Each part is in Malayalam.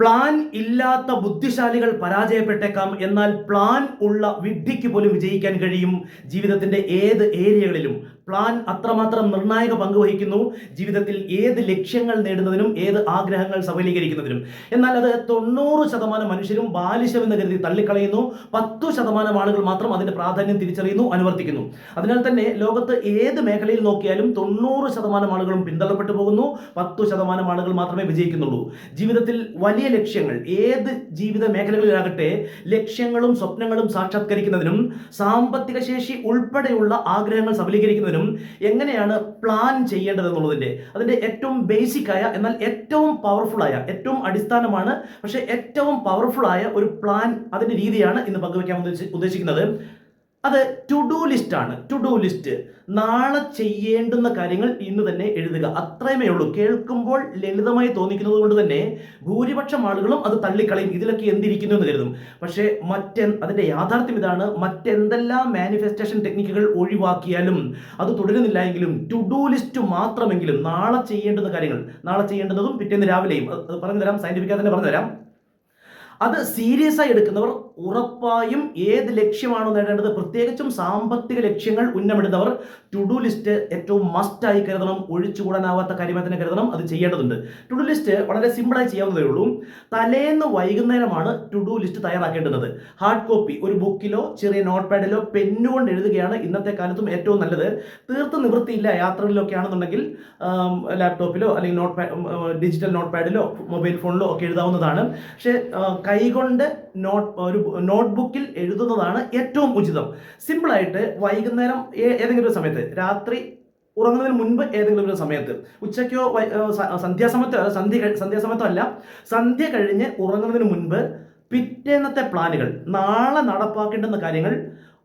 പ്ലാൻ ഇല്ലാത്ത ബുദ്ധിശാലികൾ പരാജയപ്പെട്ടേക്കാം. എന്നാൽ പ്ലാൻ ഉള്ള വിഡ്ഢിക്ക് പോലും വിജയിക്കാൻ കഴിയും ജീവിതത്തിന്റെ ഏത് ഏരിയകളിലും. പ്ലാൻ അത്രമാത്രം നിർണായക പങ്ക് വഹിക്കുന്നു. ജീവിതത്തിൽ ഏത് ലക്ഷ്യങ്ങൾ നേടുന്നതിനും ഏത് ആഗ്രഹങ്ങൾ സഫലീകരിക്കുന്നതിനും. എന്നാൽ അത് തൊണ്ണൂറ് ശതമാനം മനുഷ്യരും ബാലിശമെന്ന് കരുതി തള്ളിക്കളയുന്നു. പത്തു ശതമാനം ആളുകൾ മാത്രം അതിന്റെ പ്രാധാന്യം തിരിച്ചറിയുന്നു അനുവർത്തിക്കുന്നു. അതിനാൽ തന്നെ ലോകത്ത് ഏത് മേഖലയിൽ നോക്കിയാലും തൊണ്ണൂറ് ശതമാനം ആളുകളും പിന്തള്ളപ്പെട്ടു പോകുന്നു. പത്തു ശതമാനം ആളുകൾ മാത്രമേ വിജയിക്കുന്നുള്ളൂ. ജീവിതത്തിൽ വലിയ ലക്ഷ്യങ്ങൾ ഏത് ജീവിത മേഖലകളിലാകട്ടെ ലക്ഷ്യങ്ങളും സ്വപ്നങ്ങളും സാക്ഷാത്കരിക്കുന്നതിനും സാമ്പത്തിക ശേഷി ഉൾപ്പെടെയുള്ള ആഗ്രഹങ്ങൾ സഫലീകരിക്കുന്നതിനും എങ്ങനെയാണ് പ്ലാൻ ചെയ്യേണ്ടത് എന്നുള്ളതിന്റെ അതിന്റെ ഏറ്റവും ബേസിക് ആയ എന്നാൽ ഏറ്റവും പവർഫുൾ ആയ ഏറ്റവും അടിസ്ഥാനമാണ് പക്ഷേ ഏറ്റവും പവർഫുൾ ആയ ഒരു പ്ലാൻ അതിന്റെ രീതിയാണ് ഇന്ന് പങ്കുവയ്ക്കാൻ ഉദ്ദേശി- ഉദ്ദേശിക്കുന്നത്. അത് ടു ഡു ലിസ്റ്റ് ആണ്. ടു ഡു ലിസ്റ്റ് നാളെ ചെയ്യേണ്ടുന്ന കാര്യങ്ങൾ ഇന്ന് തന്നെ എഴുതുക. അത്രയുമേ ഉള്ളൂ. കേൾക്കുമ്പോൾ ലളിതമായി തോന്നിക്കുന്നത് കൊണ്ട് തന്നെ ഭൂരിപക്ഷം ആളുകളും അത് തള്ളിക്കളയും. ഇതിലൊക്കെ എന്തിരിക്കുന്നു എന്ന് കരുതും. പക്ഷേ മറ്റെ അതിന്റെ യാഥാർത്ഥ്യം ഇതാണ്. മറ്റെന്തെല്ലാം മാനിഫെസ്റ്റേഷൻ ടെക്നിക്കുകൾ ഒഴിവാക്കിയാലും അത് തുടരുന്നില്ല എങ്കിലും ടു ഡു ലിസ്റ്റ് മാത്രമെങ്കിലും നാളെ ചെയ്യേണ്ടുന്ന കാര്യങ്ങൾ നാളെ ചെയ്യേണ്ടുന്നതും പിറ്റേന്ന് രാവിലെയും അത് പറഞ്ഞു തരാം സയന്റിഫിക്കായി തന്നെ പറഞ്ഞു തരാം അത് സീരിയസ് ആയി എടുക്കുന്നവർ ഉറപ്പായും ഏത് ലക്ഷ്യമാണോ നേടേണ്ടത് പ്രത്യേകിച്ചും സാമ്പത്തിക ലക്ഷ്യങ്ങൾ ഉന്നമിടുന്നവർ ടു ഡു ലിസ്റ്റ് ഏറ്റവും മസ്റ്റായി കരുതണം ഒഴിച്ചുകൂടാനാവാത്ത കാര്യമായി തന്നെ കരുതണം അത് ചെയ്യേണ്ടതുണ്ട്. ടു ഡു ലിസ്റ്റ് വളരെ സിമ്പിളായി ചെയ്യാവുന്നതേ ഉള്ളൂ. തലേന്ന് വൈകുന്നേരമാണ് ടു ഡു ലിസ്റ്റ് തയ്യാറാക്കേണ്ടത് ഹാർഡ് കോപ്പി ഒരു ബുക്കിലോ ചെറിയ നോട്ട് പാഡിലോ പെന്നുകൊണ്ട് എഴുതുകയാണ് ഇന്നത്തെ കാലത്തും ഏറ്റവും നല്ലത്. തീർത്ത് നിവൃത്തിയില്ല യാത്രകളിലൊക്കെ ആണെന്നുണ്ടെങ്കിൽ ലാപ്ടോപ്പിലോ അല്ലെങ്കിൽ നോട്ട് ഡിജിറ്റൽ നോട്ട് പാഡിലോ മൊബൈൽ ഫോണിലോ ഒക്കെ എഴുതാവുന്നതാണ്. പക്ഷേ കൈകൊണ്ട് നോട്ട് ഒരു നോട്ട്ബുക്കിൽ എഴുതുന്നതാണ് ഏറ്റവും ഉചിതം. സിമ്പിളായിട്ട് വൈകുന്നേരം ഏതെങ്കിലും ഒരു സമയത്ത് രാത്രി ഉറങ്ങുന്നതിന് മുൻപ് ഏതെങ്കിലും ഒരു സമയത്ത് ഉച്ചയ്ക്കോ സന്ധ്യാസമയത്തോ സന്ധ്യ സന്ധ്യാസമയത്തോ അല്ല സന്ധ്യ കഴിഞ്ഞ് ഉറങ്ങുന്നതിന് മുൻപ് പിറ്റേന്നത്തെ പ്ലാനുകൾ നാളെ നടപ്പാക്കേണ്ടുന്ന കാര്യങ്ങൾ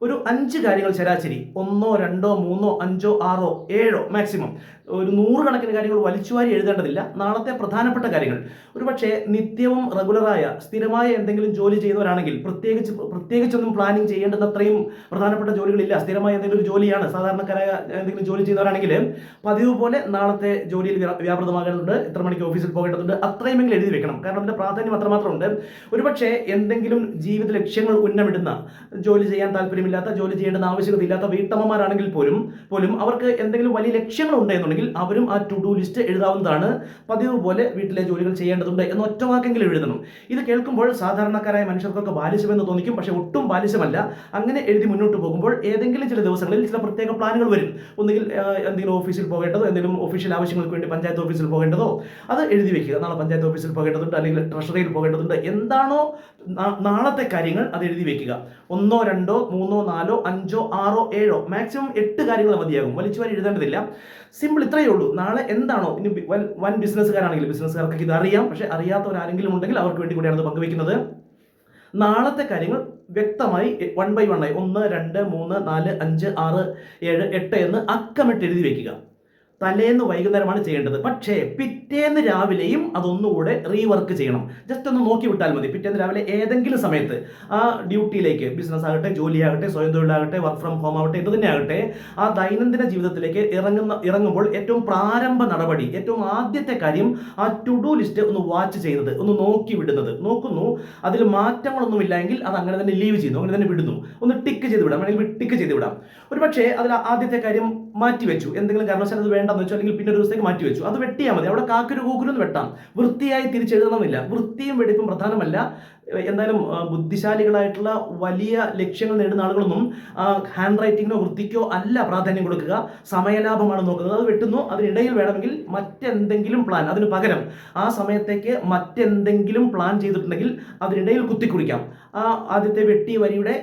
ഒരു അഞ്ച് കാര്യങ്ങൾ ശരാശരി. ഒന്നോ രണ്ടോ മൂന്നോ അഞ്ചോ ആറോ ഏഴോ മാക്സിമം ഒരു നൂറുകണക്കിന് കാര്യങ്ങൾ വലിച്ചുവാരി എഴുതേണ്ടതില്ല. നാളത്തെ പ്രധാനപ്പെട്ട കാര്യങ്ങൾ. ഒരുപക്ഷെ നിത്യവും റെഗുലറായ സ്ഥിരമായ എന്തെങ്കിലും ജോലി ചെയ്യുന്നവരാണെങ്കിൽ പ്രത്യേകിച്ച് പ്രത്യേകിച്ചൊന്നും പ്ലാനിങ് ചെയ്യേണ്ടുന്ന അത്രയും പ്രധാനപ്പെട്ട ജോലികളില്ല. സ്ഥിരമായ എന്തെങ്കിലും ഒരു ജോലിയാണ്. സാധാരണക്കാരായ എന്തെങ്കിലും ജോലി ചെയ്യുന്നവരാണെങ്കിൽ പതിവ് പോലെ നാളത്തെ ജോലിയിൽ വ്യാ- വ്യാപൃതമാകേണ്ടതുണ്ട്. എത്ര മണിക്ക് ഓഫീസിൽ പോകേണ്ടതുണ്ട്. അത്രയുമെങ്കിലും എഴുതി വെക്കണം. കാരണം അതിന്റെ പ്രാധാന്യം അത്രമാത്രമുണ്ട്. ഒരുപക്ഷെ എന്തെങ്കിലും ജീവിത ലക്ഷ്യങ്ങൾ ഉന്നമിടുന്ന ജോലി ചെയ്യാൻ താല്പര്യമില്ലാത്ത ജോലി ചെയ്യേണ്ടുന്ന ആവശ്യകത ഇല്ലാത്ത വീട്ടമ്മമാരാണെങ്കിൽ പോലും പോലും അവർക്ക് എന്തെങ്കിലും വലിയ ലക്ഷ്യങ്ങൾ ഉണ്ടെന്നുണ്ടെങ്കിൽ അവരും ആ ടു ഡു ലിസ്റ്റ് എഴുതാവുന്നതാണ് പതിവ് പോലെ വീട്ടിലെ ജോലികൾ ചെയ്യേണ്ടതുണ്ട് എന്ന് ഒറ്റവാക്കെങ്കിലും എഴുതണം. ഇത് കേൾക്കുമ്പോൾ സാധാരണക്കാരായ മനുഷ്യർക്കൊക്കെ ബാലിശമെന്ന് തോന്നിക്കും പക്ഷേ ഒട്ടും ബാലിശമല്ല. അങ്ങനെ എഴുതി മുന്നോട്ട് പോകുമ്പോൾ ഏതെങ്കിലും ചില ദിവസങ്ങളിൽ ചില പ്രത്യേക പ്ലാനുകൾ വരും. ഒന്നുകിൽ എന്തെങ്കിലും ഓഫീസിൽ പോകേണ്ടതോ എന്തെങ്കിലും ഒഫീഷ്യൽ ആവശ്യങ്ങൾക്ക് വേണ്ടി പഞ്ചായത്ത് ഓഫീസിൽ പോകേണ്ടതോ അത് എഴുതി വെക്കുക. നാളെ പഞ്ചായത്ത് ഓഫീസിൽ പോകേണ്ടതുണ്ട് അല്ലെങ്കിൽ ട്രഷറിയിൽ പോകേണ്ടതുണ്ട്. എന്താണോ നാളത്തെ കാര്യങ്ങൾ അത് എഴുതി വെക്കുക. ഒന്നോ രണ്ടോ മൂന്നോ നാലോ അഞ്ചോ ആറോ ഏഴോ മാക്സിമം എട്ട് കാര്യങ്ങൾ മതിയാകും. വലിച്ചു വാരി എഴുതേണ്ടതില്ല. സിമ്പിൾ ഇത്രയേ ഉള്ളൂ. നാളെ എന്താണോ ഇനി വൻ- ബിസിനസ്സുകാരാണെങ്കിൽ ബിസിനസ്സുകാർക്ക് ഇത് അറിയാം. പക്ഷേ അറിയാത്തവർ ആരെങ്കിലും ഉണ്ടെങ്കിൽ അവർക്ക് വേണ്ടി കൂടിയാണ് ഇത് പങ്കുവെക്കുന്നത് നാളത്തെ കാര്യങ്ങൾ വ്യക്തമായി വൺ ബൈ വൺ ആയി. ഒന്ന് രണ്ട് മൂന്ന് നാല് അഞ്ച് ആറ് ഏഴ് എട്ട് എന്ന് അക്കമിട്ട് എഴുതി വെക്കുക. തലേന്ന് വൈകുന്നേരമാണ് ചെയ്യേണ്ടത്. പക്ഷേ പിറ്റേന്ന് രാവിലെയും അതൊന്നുകൂടെ റീവർക്ക് ചെയ്യണം. ജസ്റ്റ് ഒന്ന് നോക്കി വിട്ടാൽ മതി. പിറ്റേന്ന് രാവിലെ ഏതെങ്കിലും സമയത്ത് ആ ഡ്യൂട്ടിയിലേക്ക് ബിസിനസ് ആകട്ടെ ജോലിയാകട്ടെ സ്വയം തൊഴിലാകട്ടെ വർക്ക് ഫ്രം ഹോം ആകട്ടെ എന്ത് തന്നെ ആകട്ടെ ആ ദൈനംദിന ജീവിതത്തിലേക്ക് ഇറങ്ങുന്ന ഇറങ്ങുമ്പോൾ ഏറ്റവും പ്രാരംഭ നടപടി ഏറ്റവും ആദ്യത്തെ കാര്യം ആ ടു ഡു ലിസ്റ്റ് ഒന്ന് വാച്ച് ചെയ്യുന്നത് ഒന്ന് നോക്കി വിടുന്നത്. നോക്കുന്നു അതിൽ മാറ്റങ്ങളൊന്നും ഇല്ലെങ്കിൽ അത് അങ്ങനെ തന്നെ ലീവ് ചെയ്യുന്നു അങ്ങനെ തന്നെ വിടുന്നു. ഒന്ന് ടിക്ക് ചെയ്ത് വിടാം അല്ലെങ്കിൽ ടിക്ക് ചെയ്ത് വിടാം. ഒരു പക്ഷേ അതിൽ ആദ്യത്തെ കാര്യം മാറ്റി വെച്ചു എന്തെങ്കിലും കാരണവശാൽ അത് വേണ്ടെന്ന് വെച്ചു അല്ലെങ്കിൽ പിന്നെ ഒരു ദിവസത്തേക്ക് മാറ്റി വെച്ചു അത് വെട്ടിയാൽ മതി. അവിടെ കാക്കൊരു കൂക്കുരൊന്ന് വെട്ടാം. വൃത്തിയായി തിരിച്ചെഴുതണമെന്നില്ല. വൃത്തിയും വെടിപ്പും പ്രധാനമല്ല. എന്തായാലും ബുദ്ധിശാലികളായിട്ടുള്ള വലിയ ലക്ഷ്യങ്ങൾ നേടുന്ന ആളുകളൊന്നും ഹാൻഡ് റൈറ്റിങ്ങിനോ വൃത്തിക്കോ അല്ല പ്രാധാന്യം കൊടുക്കുക. സമയലാഭമാണ് നോക്കുന്നത്. അത് വെട്ടുന്നു. അതിനിടയിൽ വേണമെങ്കിൽ മറ്റെന്തെങ്കിലും പ്ലാൻ അതിന് പകരം ആ സമയത്തേക്ക് മറ്റെന്തെങ്കിലും പ്ലാൻ ചെയ്തിട്ടുണ്ടെങ്കിൽ അതിനിടയിൽ കുത്തിക്കുറിക്കാം. ആ ആദ്യത്തെ വെട്ടി വരിയുടെ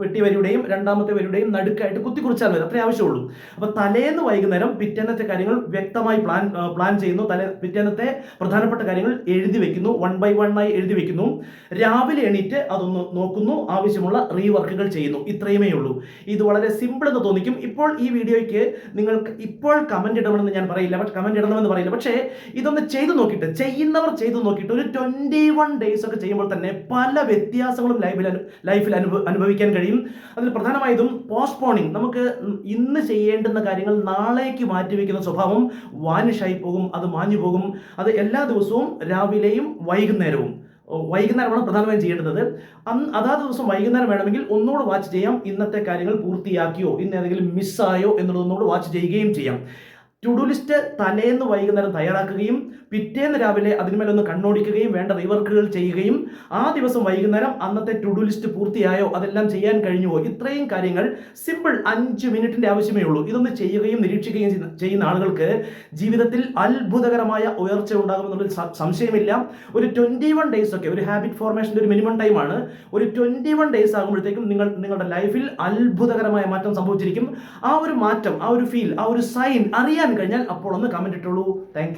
വെട്ടി വരിയുടെയും രണ്ടാമത്തെ വരിയുടെയും നടുക്കായിട്ട് കുത്തിക്കുറിച്ചാൽ മതി. അത്രേ ആവശ്യമുള്ളൂ. അപ്പോൾ തലേന്ന് വൈകുന്നേരം പിറ്റേന്നത്തെ കാര്യങ്ങൾ വ്യക്തമായി പ്ലാൻ പ്ലാൻ ചെയ്യുന്നു. തലേ പിറ്റേന്നത്തെ പ്രധാനപ്പെട്ട കാര്യങ്ങൾ എഴുതി വെക്കുന്നു. വൺ ബൈ വൺ ആയി എഴുതി വെക്കുന്നു. രാവിലെ എണീറ്റ് അതൊന്ന് നോക്കുന്നു. ആവശ്യമുള്ള റീവർക്കുകൾ ചെയ്യുന്നു. ഇത്രയുമേ ഉള്ളൂ. ഇത് വളരെ സിമ്പിൾ എന്ന് തോന്നിക്കും. ഇപ്പോൾ ഈ വീഡിയോയ്ക്ക് നിങ്ങൾക്ക് ഇപ്പോൾ കമന്റ് ഇടണമെന്ന് ഞാൻ പറയില്ല. കമന്റ് ഇടണമെന്ന് പറയില്ല. പക്ഷേ ഇതൊന്ന് ചെയ്തു നോക്കിയിട്ട് ചെയ്യുന്നവർ ചെയ്തു നോക്കിയിട്ട് ഒരു ട്വന്റി വൺ ഡേയ്സ് ഒക്കെ ചെയ്യുമ്പോൾ തന്നെ പല വ്യത്യാസങ്ങളും ലൈഫിൽ ലൈഫിൽ അനുഭവ അനുഭവിക്കാൻ കഴിയും. അതിൽ പ്രധാനമായതും പോസ്റ്റ്പോണിങ് നമുക്ക് ഇന്ന് ചെയ്യേണ്ടുന്ന കാര്യങ്ങൾ നാളേക്ക് മാറ്റിവെക്കുന്ന സ്വഭാവം വാനിഷായി പോകും. അത് മാഞ്ഞു പോകും അത് എല്ലാ ദിവസവും രാവിലെയും വൈകുന്നേരവും. വൈകുന്നേരമാണ് പ്രധാനമായും ചെയ്യേണ്ടത്. അന്ന് അതാത് ദിവസം വൈകുന്നേരം വേണമെങ്കിൽ ഒന്നുകൂടെ വാച്ച് ചെയ്യാം. ഇന്നത്തെ കാര്യങ്ങൾ പൂർത്തിയാക്കിയോ ഇന്ന് ഏതെങ്കിലും മിസ്സായോ എന്നുള്ളത് ഒന്നുകൂടെ വാച്ച് ചെയ്യുകയും ചെയ്യാം. ടു ഡു ലിസ്റ്റ് തലേന്ന് വൈകുന്നേരം തയ്യാറാക്കുകയും പിറ്റേന്ന് രാവിലെ അതിന്മേലൊന്ന് കണ്ണോടിക്കുകയും വേണ്ട റിവർക്കുകൾ ചെയ്യുകയും ആ ദിവസം വൈകുന്നേരം അന്നത്തെ ടുഡു ലിസ്റ്റ് പൂർത്തിയായോ അതെല്ലാം ചെയ്യാൻ കഴിഞ്ഞുവോ? ഇത്രയും കാര്യങ്ങൾ സിമ്പിൾ അഞ്ച് മിനിറ്റിന്റെ ആവശ്യമേ ഉള്ളൂ. ഇതൊന്ന് ചെയ്യുകയും നിരീക്ഷിക്കുകയും ചെയ്യുന്ന- ആളുകൾക്ക് ജീവിതത്തിൽ അത്ഭുതകരമായ ഉയർച്ച ഉണ്ടാകുമെന്നുള്ളൊരു സംശയമില്ല. ഒരു ട്വന്റി വൺ ഡേയ്സ് ഒക്കെ ഒരു ഹാബിറ്റ് ഫോർമേഷന്റെ ഒരു മിനിമം ടൈമാണ് ഒരു ട്വന്റി വൺ ഡേയ്സ് ആകുമ്പോഴത്തേക്കും നിങ്ങൾ നിങ്ങളുടെ ലൈഫിൽ അത്ഭുതകരമായ മാറ്റം സംഭവിച്ചിരിക്കും. ആ ഒരു മാറ്റം ആ ഒരു ഫീൽ ആ ഒരു സൈൻ അറിയാൻ കഴിഞ്ഞാൽ അപ്പോൾ ഒന്ന് കമന്റ് ഇട്ടുള്ളൂ താങ്ക്